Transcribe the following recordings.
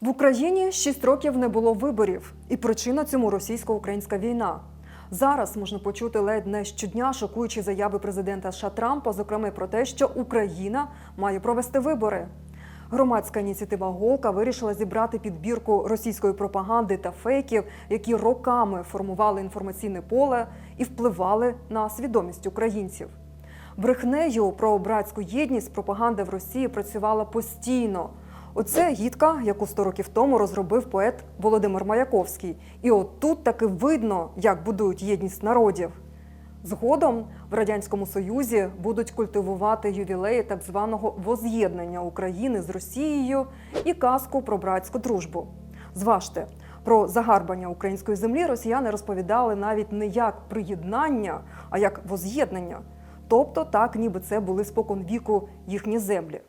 В Україні 6 років не було виборів, і причина цьому російсько-українська війна. Зараз можна почути ледь не щодня шокуючі заяви президента США Трампа, зокрема про те, що Україна має провести вибори. Громадська ініціатива Голка вирішила зібрати підбірку російської пропаганди та фейків, які роками формували інформаційне поле і впливали на свідомість українців. Брехнею про братську єдність пропаганда в Росії працювала постійно. Оце гідка, яку 100 років тому розробив поет Володимир Маяковський. І от тут таки видно, як будують єдність народів. Згодом в радянському союзі будуть культивувати ювілеї так званого воз'єднання України з Росією і казку про братську дружбу. Зважте, про загарбання української землі росіяни розповідали навіть не як приєднання, а як воз'єднання. Тобто, так ніби це були спокон віку їхні землі.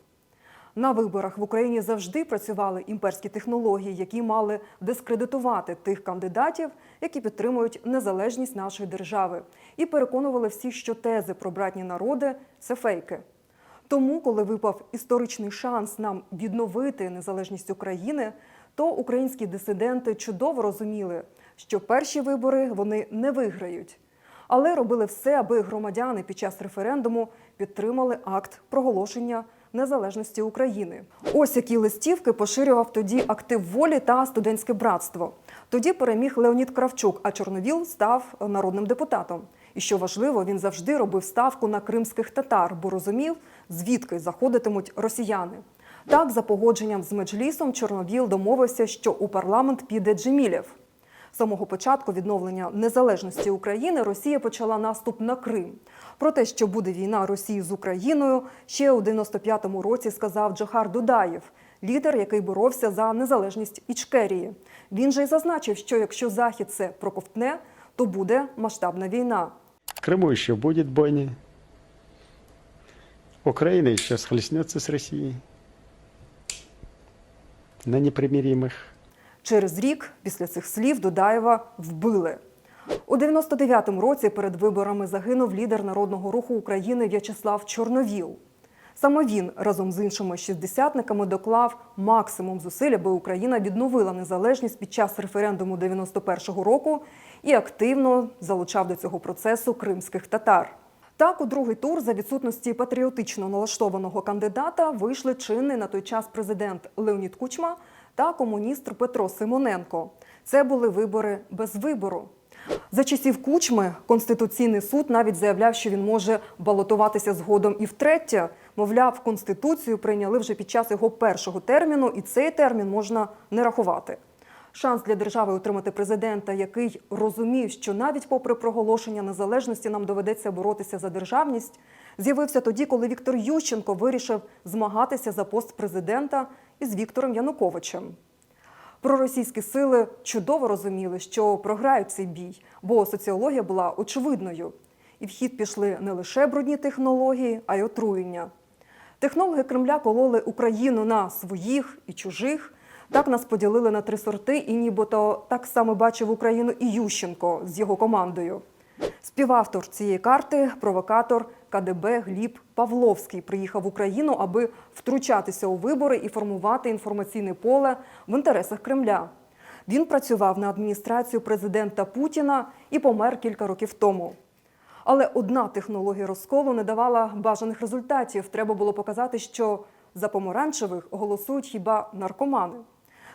На виборах в Україні завжди працювали імперські технології, які мали дискредитувати тих кандидатів, які підтримують незалежність нашої держави, і переконували всіх, що тези про братні народи це фейки. Тому, коли випав історичний шанс нам відновити незалежність України, то українські дисиденти чудово розуміли, що перші вибори вони не виграють, але робили все, аби громадяни під час референдуму підтримали акт проголошення незалежності України. Ось які листівки поширював тоді актив волі та студентське братство. Тоді переміг Леонід Кравчук, а Чорновіл став народним депутатом. І що важливо, він завжди робив ставку на кримських татар, бо розумів, звідки заходитимуть росіяни. Так, за погодженням з Меджлісом, Чорновіл домовився, що у парламент піде Джемілєв. З самого початку відновлення незалежності України Росія почала наступ на Крим. Про те, що буде війна Росії з Україною, ще у 95-му році сказав Джохар Дудаєв, лідер, який боровся за незалежність Ічкерії. Він же й зазначив, що якщо Захід це проковтне, то буде масштабна війна. В Крыму еще будет бойня. Украина еще схлестнется с Россией на непримиримых. Через рік після цих слів Дудаєва вбили. У 99-му році перед виборами загинув лідер народного руху України В'ячеслав Чорновіл. Саме він разом з іншими шістдесятниками доклав максимум зусиль, аби Україна відновила незалежність під час референдуму 91-го року і активно залучав до цього процесу кримських татар. Так, у другий тур за відсутності патріотично налаштованого кандидата вийшли чинний на той час президент Леонід Кучма та комуніст Петро Симоненко. Це були вибори без вибору. За часів Кучми Конституційний суд навіть заявляв, що він може балотуватися згодом і втретє. Мовляв, Конституцію прийняли вже під час його першого терміну, і цей термін можна не рахувати. Шанс для держави отримати президента, який розумів, що навіть попри проголошення незалежності нам доведеться боротися за державність, з'явився тоді, коли Віктор Ющенко вирішив змагатися за пост президента із Віктором Януковичем. Проросійські сили чудово розуміли, що програють цей бій, бо соціологія була очевидною. І в хід пішли не лише брудні технології, а й отруєння. Технологи Кремля кололи Україну на своїх і чужих. Так нас поділили на три сорти, і нібито так само бачив Україну і Ющенко з його командою. Співавтор цієї карти, провокатор КДБ Гліб Павловський, приїхав в Україну, аби втручатися у вибори і формувати інформаційне поле в інтересах Кремля. Він працював на адміністрацію президента Путіна і помер кілька років тому. Але одна технологія розколу не давала бажаних результатів. Треба було показати, що за помаранчевих голосують хіба наркомани.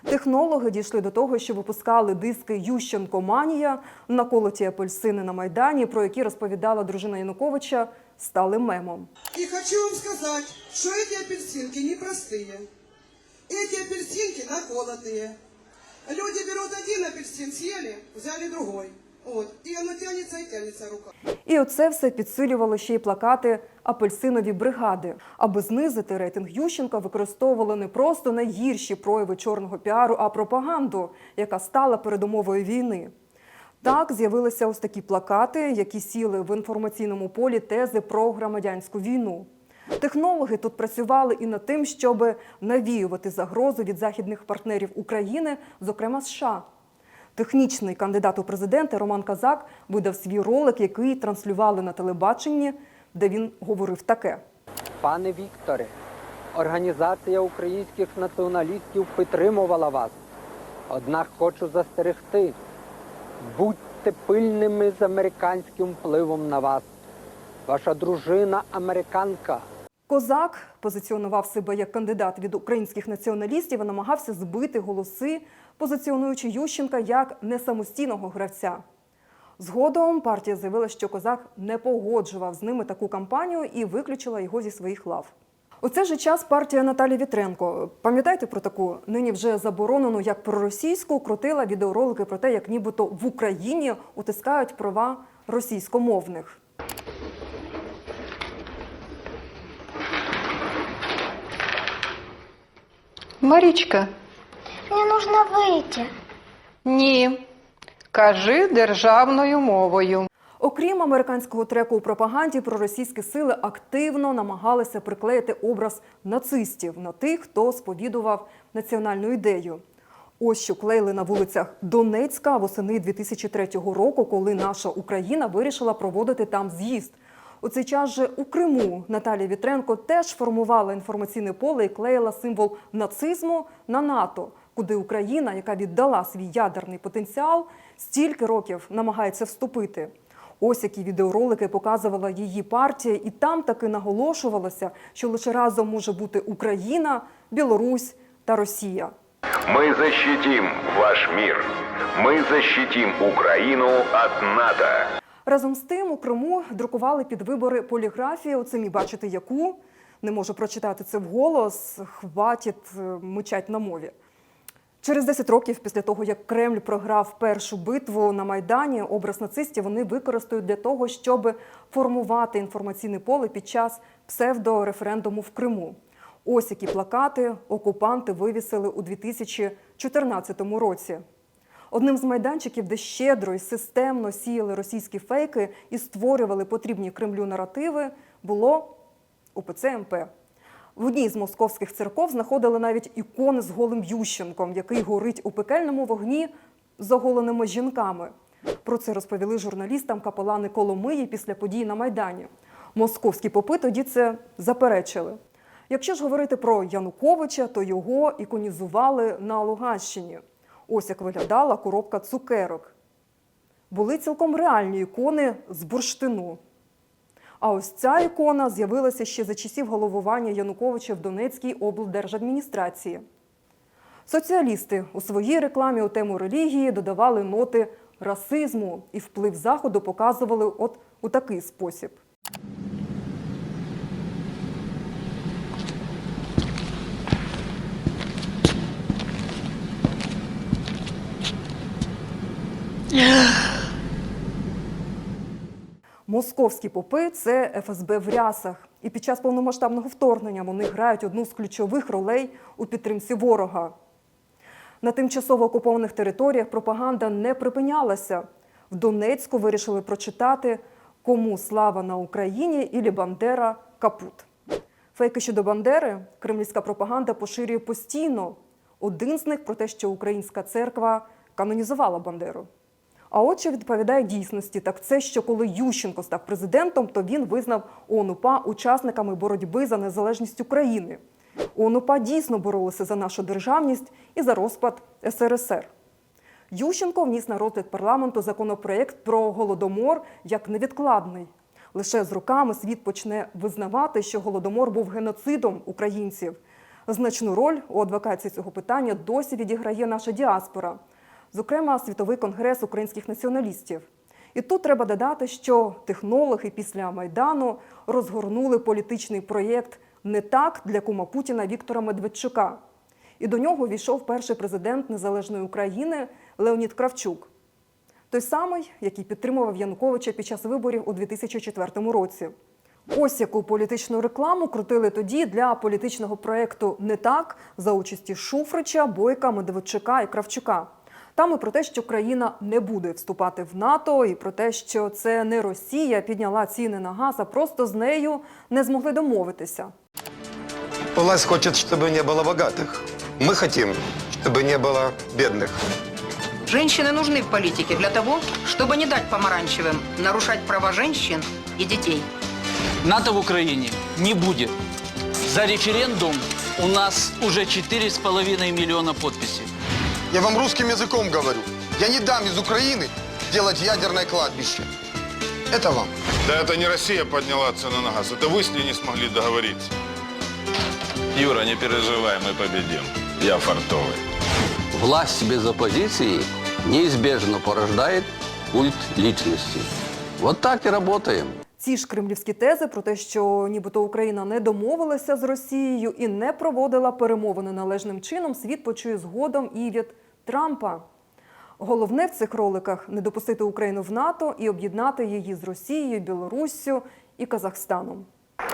Технологи дійшли до того, що випускали диски Ющенко Манія, наколоті апельсини на Майдані, про які розповідала дружина Януковича, стали мемом. И хочу вам сказать, что эти апельсинки непростые. Эти апельсинки наколотые. Люди берут один апельсин, съели, взяли другой. Вот. И оно тянется и тянется рука. І оце все підсилювало ще й плакати апельсинові бригади. Аби знизити рейтинг Ющенка, використовували не просто найгірші прояви чорного піару, а пропаганду, яка стала передумовою війни. Так з'явилися ось такі плакати, які сіли в інформаційному полі тези про громадянську війну. Технологи тут працювали і над тим, щоб навіювати загрозу від західних партнерів України, зокрема США. Технічний кандидат у президенти Роман Казак видав свій ролик, який транслювали на телебаченні, де він говорив таке. Пане Вікторе, Організація українських націоналістів підтримувала вас. Однак хочу застерегти. Будьте пильними з американським впливом на вас. Ваша дружина американка. Козак позиціонував себе як кандидат від українських націоналістів і намагався збити голоси, позиціонуючи Ющенка як несамостійного гравця. Згодом партія заявила, що козак не погоджував з ними таку кампанію і виключила його зі своїх лав. У цей же час партія Наталі Вітренко, пам'ятаєте про таку нині вже заборонену як проросійську, крутила відеоролики про те, як нібито в Україні утискають права російськомовних. Марічка, Мне нужно выйти. ні. Кажи державною мовою. Окрім американського треку у пропаганді, проросійські сили активно намагалися приклеїти образ нацистів на тих, хто сповідував національну ідею. Ось що клеїли на вулицях Донецька восени 2003 року, коли наша Україна вирішила проводити там з'їзд. У цей час же у Криму Наталія Вітренко теж формувала інформаційне поле і клеїла символ нацизму на НАТО, куди Україна, яка віддала свій ядерний потенціал, стільки років намагається вступити. Ось які відеоролики показувала її партія, і там таки наголошувалося, що лише разом може бути Україна, Білорусь та Росія. Мы защитим ваш мир. Мы защитим Украину от НАТО. Разом з тим у Криму друкували під вибори поліграфії. Оце мій бачите, яку не можу прочитати це вголос. Хватить е, мичать на мові. Через 10 rokів після того, як Кремль програв першу битву на Майдані, образ нацистів вони використають для того, щоб формувати інформаційне поле під час псевдореферендуму в Криму. Ось які плакати окупанти вивісили у 2014 році. Одним з майданчиків, де щедро і системно сіяли російські фейки і створювали потрібні Кремлю наративи, було УПЦ МП. В одній з московських церков знаходили навіть ікони з голим Ющенком, який горить у пекельному вогні з оголеними жінками. Про це розповіли журналістам капелани Коломиї після подій на Майдані. Московські попи тоді це заперечили. Якщо ж говорити про Януковича, то його іконізували на Луганщині. Ось як виглядала коробка цукерок. Були цілком реальні ікони з бурштину. А ось ця ікона з'явилася ще за часів головування Януковича в Донецькій облдержадміністрації. Соціалісти у своїй рекламі у тему релігії додавали ноти расизму і вплив заходу показували от у такий спосіб. Московські попи це ФСБ в рясах. І під час повномасштабного вторгнення вони грають одну з ключових ролей у підтримці ворога. На тимчасово окупованих територіях пропаганда не припинялася. В Донецьку вирішили прочитати Кому слава на Україні ілі Бандера капут. Фейки щодо Бандери кремлівська пропаганда поширює постійно. Один з них про те, що українська церква канонізувала Бандеру. А от що відповідає дійсності, так це, що коли Ющенко став президентом, то він визнав ОНУПА учасниками боротьби за незалежність України. ОНУПА дійсно боролися за нашу державність і за розпад СРСР. Ющенко вніс на розгляд парламенту законопроект про голодомор як невідкладний. Лише з роками світ почне визнавати, що голодомор був геноцидом українців. Значну роль у адвокації цього питання досі відіграє наша діаспора, зокрема Світовий конгрес українських націоналістів. І тут треба додати, що технологи після Майдану розгорнули політичний проєкт не так для кума Путіна Віктора Медведчука. І до нього війшов перший президент Незалежної України Леонід Кравчук. Той самий, який підтримував Януковича під час виборів у 2004 році. Ось яку політичну рекламу крутили тоді для політичного проєкту не так за участі Шуфрича, Бойка, Медведчука і Кравчука. Там і про те, що країна не буде вступати в НАТО, і про те, що це не Росія підняла ціни на газ, а просто з нею не змогли домовитися. Власть хочет, чтобы не было богатых. Мы хотим, чтобы не было бедных. Женщины нужны в политике для того, чтобы не дать помаранчевым нарушать права женщин и детей. НАТО в Украине не будет. За референдум у нас уже 4,5 миллиона подписей. Я вам русским языком говорю. Я не дам из Украины делать ядерное кладбище. Это вам. Да это не Россия подняла цены на газ, это вы с ней не смогли договориться. Юра, не переживай, мы победим. Я фартовый. Власть без оппозиции неизбежно порождает культ личности. Вот так и работаем. Ці ж кремлівські тези про те, що нібито Україна не домовилася з Росією і не проводила перемовини належним чином, світ почує згодом і від Трампа. Головне в цих роликах не допустити Україну в НАТО і об'єднати її з Росією, Білоруссю і Казахстаном.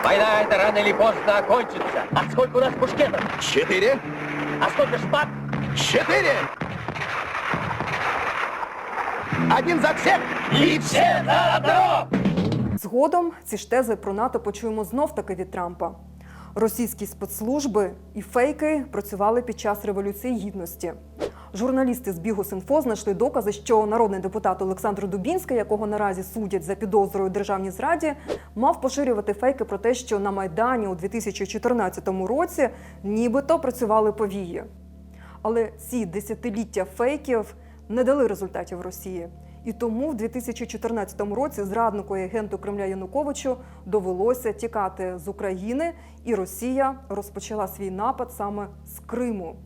Война это рано или поздно окончится. А сколько у нас мушкетов? Четыре. А сколько шпаг? Четыре. Один за всех и все за одного. Згодом ці ж тези про НАТО почуємо знов таки від Трампа. Російські спецслужби і фейки працювали під час революції гідності. Журналісти з Бігус.Інфо знайшли докази, що народний депутат Олександр Дубінський, якого наразі судять за підозрою державній зраді, мав поширювати фейки про те, що на майдані у 2014 році нібито працювали повії. Але ці десятиліття фейків не дали результатів Росії. І тому в 2014 році зраднику і агенту Кремля Януковичу довелося тікати з України, і Росія розпочала свій напад саме з Криму.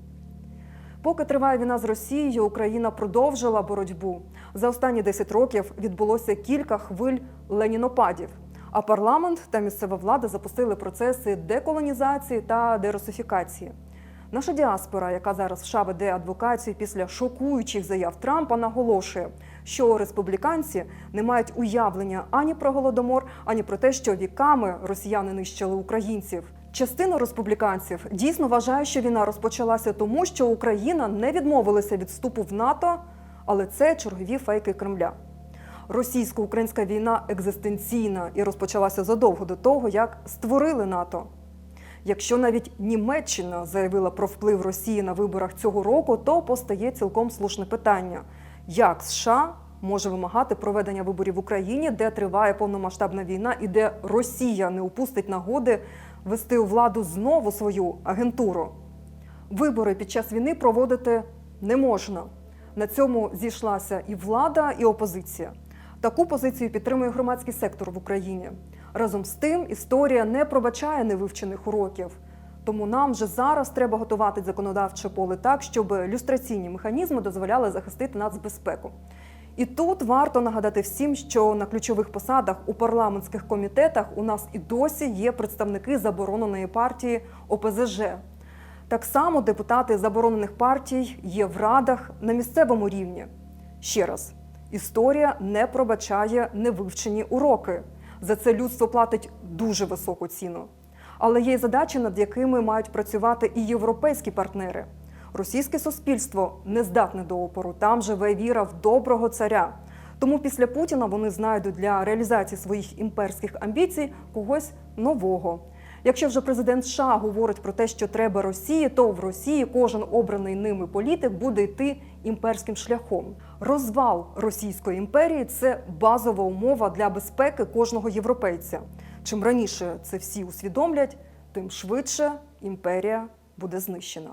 Поки триває війна з Росією, Україна продовжила боротьбу. За останні 10 років відбулося кілька хвиль ленінопадів. А парламент та місцева влада запустили процеси деколонізації та дерусифікації. Наша діаспора, яка зараз в США веде адвокацію після шокуючих заяв Трампа, наголошує, що республіканці не мають уявлення ані про голодомор, ані про те, що віками росіяни нищили українців. Частина республіканців дійсно вважає, що війна розпочалася тому, що Україна не відмовилася від вступу в НАТО, але це чергові фейки Кремля. Російсько-українська війна екзистенційна і розпочалася задовго до того, як створили НАТО. Якщо навіть Німеччина заявила про вплив Росії на виборах цього року, то постає цілком слушне питання: як США може вимагати проведення виборів в Україні, де триває повномасштабна війна і де Росія не упустить нагоди вести у владу знову свою агентуру? Вибори під час війни проводити не можна. На цьому зійшлася і влада, і опозиція. Таку позицію підтримує громадський сектор в Україні. Разом з тим, історія не пробачає невивчених уроків. Тому нам вже зараз треба готувати законодавче поле так, щоб люстраційні механізми дозволяли захистити нацбезпеку. І тут варто нагадати всім, що на ключових посадах у парламентських комітетах у нас і досі є представники забороненої партії ОПЗЖ. Так само депутати заборонених партій є в радах на місцевому рівні. Ще раз, історія не пробачає невивчені уроки. За це людство платить дуже високу ціну. Але є й задачі, над якими мають працювати і європейські партнери. Російське суспільство не здатне до опору. Там живе віра в доброго царя. Тому після Путіна вони знайдуть для реалізації своїх імперських амбіцій когось нового. Якщо вже президент США говорить про те, що треба Росії, то в Росії кожен обраний ними політик буде йти імперським шляхом. Розвал Російської імперії це базова умова для безпеки кожного європейця. Чим раніше це всі усвідомлять, тим швидше імперія буде знищена.